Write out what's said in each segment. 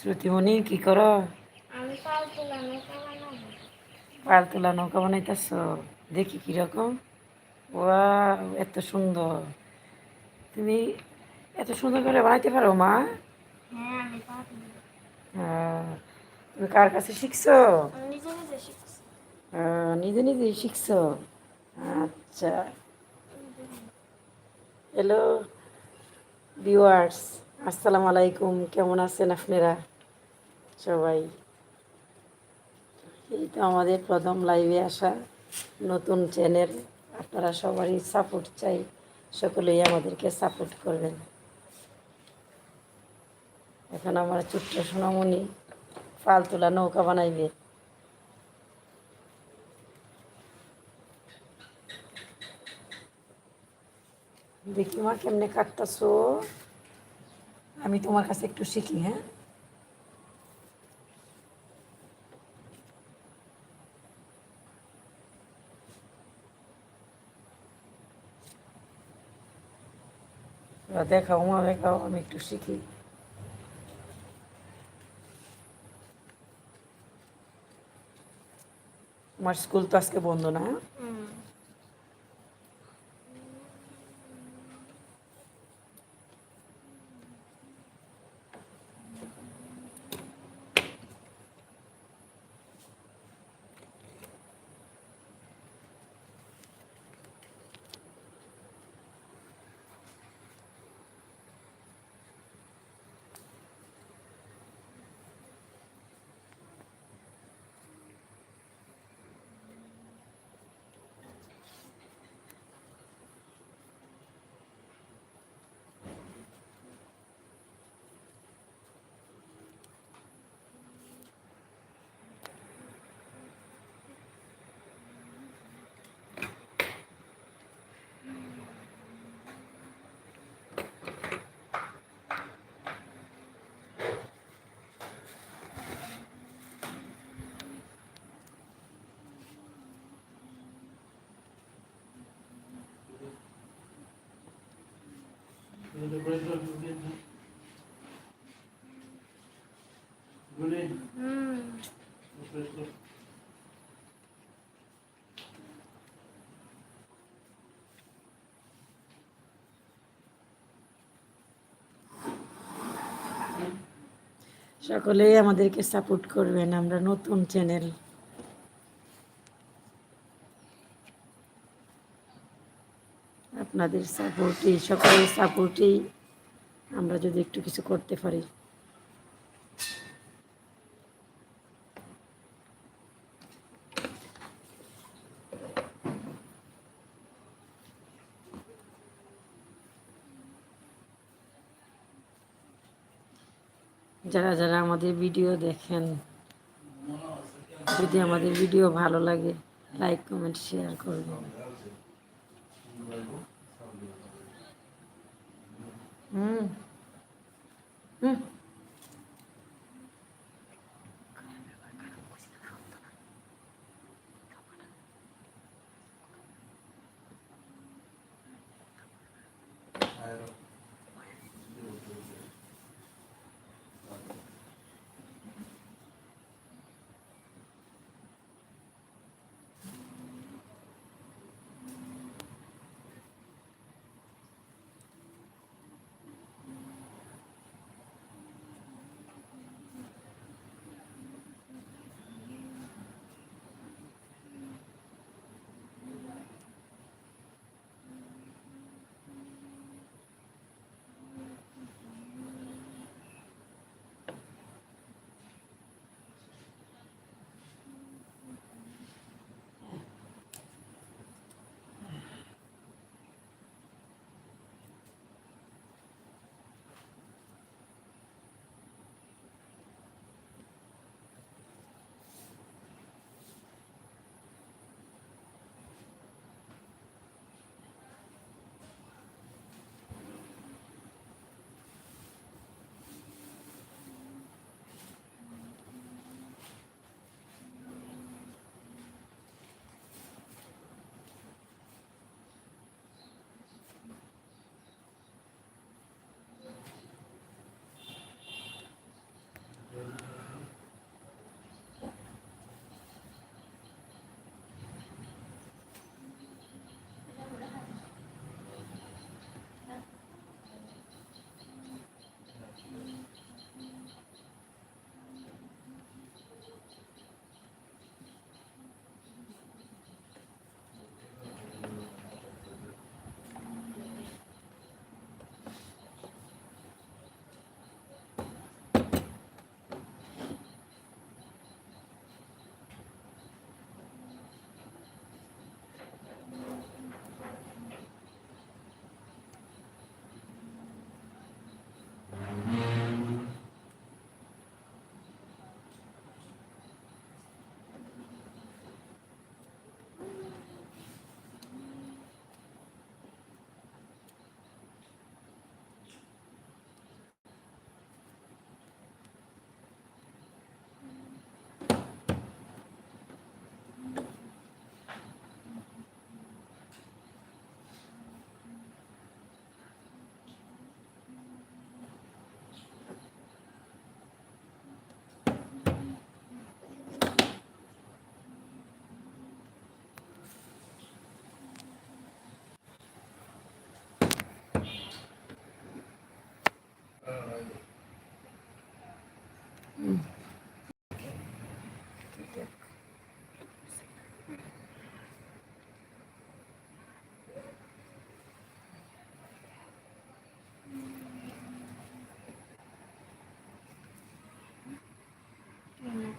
শ্রুতিমণি কি করো? পাল তোলা নৌকা বানাইতেছ? দেখি কীরকম ওয়া এত সুন্দর। তুমি এত সুন্দর করে বানাইতে পারো মা? হ্যাঁ তুমি কার কাছে শিখছো? নিজে নিজে শিখছি। আচ্ছা। হ্যালো ভিউয়ার্স আসসালামু আলাইকুম। কেমন আছেন আপনারা? সবাই। এই তো আমাদের প্রথম লাইভে আসা নতুন চ্যানেল আপনারা সবারই সাপোর্ট চাই। সকলেই আমাদেরকে সাপোর্ট করবেন। এখন আমার ছোট্ট সোনামণি ফাল তোলা নৌকা বানাইবে। দেখি মা কেমনে কাটতাছো। আমি তোমার কাছে একটু শিখি হ্যাঁ? এবার দেখাও মা দেখাও আমি একটু শিখি। আমার স্কুল তো আজকে বন্ধ না সকলেই আমাদেরকে সাপোর্ট করবেন আমরা নতুন চ্যানেল আপনাদের সাপোর্টই, সকলের সাপোর্টেই আমরা যদি একটু কিছু করতে পারি। যারা যারা আমাদের ভিডিও দেখেন, যদি আমাদের ভিডিও ভালো লাগে, লাইক, কমেন্ট, শেয়ার করবেন। 嗯。嗯。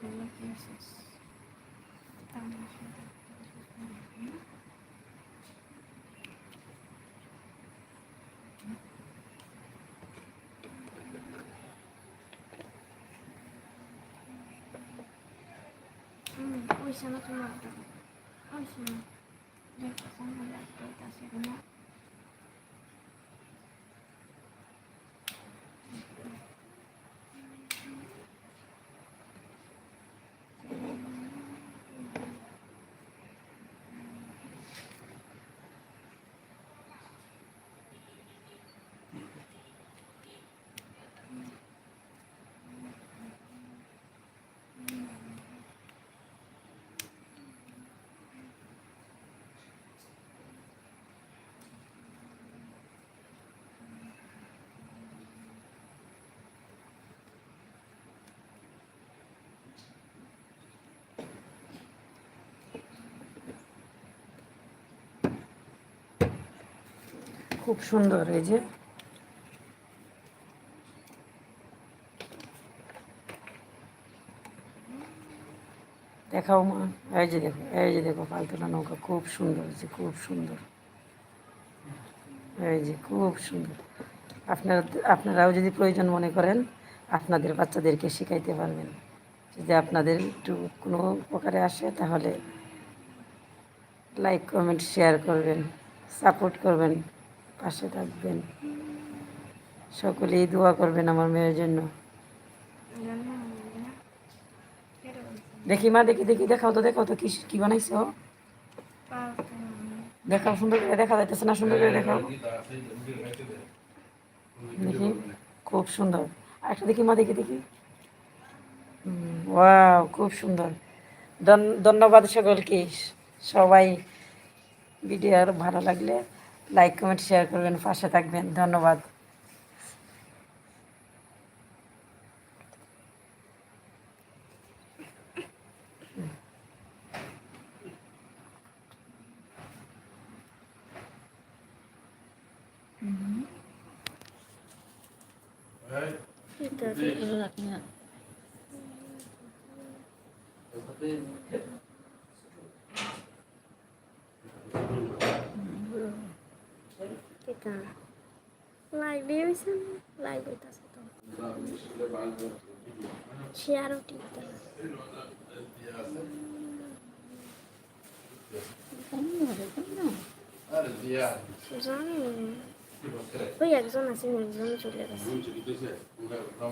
হুম হুম দিয়েছিস আমার সাথে হুম ওই সময় তোমার ওই সময় দেখো সামনে লাগতে আছে না খুব সুন্দর এই যে। দেখাও মা, এই যে দেখো, এই যে দেখো পালতোলা নৌকা, খুব সুন্দর যে খুব সুন্দর। এই যে খুব সুন্দর। আপনারা, আপনারাও যদি প্রয়োজন মনে করেন, আপনাদের বাচ্চাদেরকে শেখাইতে পারবেন। যদি আপনাদের একটু কোনো উপকারে আসে, তাহলে লাইক কমেন্ট শেয়ার করবেন সাপোর্ট করবেন। পাশে থাকবেন। সকলেই দোয়া করবেন আমার মেয়ের জন্য। দেখি মা, দেখি দেখি, দেখাও তো দেখাও তো কি কি বানাইছো দেখাও, সুন্দর করে দেখা যাইতেছে না, সুন্দর করে দেখাও। দেখি, খুব সুন্দর। একটা দেখি মা, দেখি দেখি। খুব সুন্দর। ধন- ধন্যবাদ সকলকে। সবাই ভিডিও আর ভালো লাগলে লাইক কমেন্ট শেয়ার করবেন পাশে থাকবেন। ধন্যবাদ। লাইভ হয়েছে লাইভ হইতেছে তো শেয়ারও টিপতে জানি ওই একজন আছে একজন চলে গেছে সব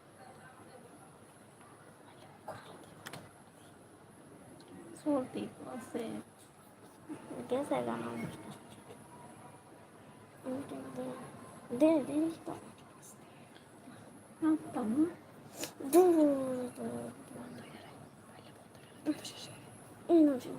কাঁ দেখি বাস সর্দি আছে গেছে গান দে দে তো আসতাম দে এই নজর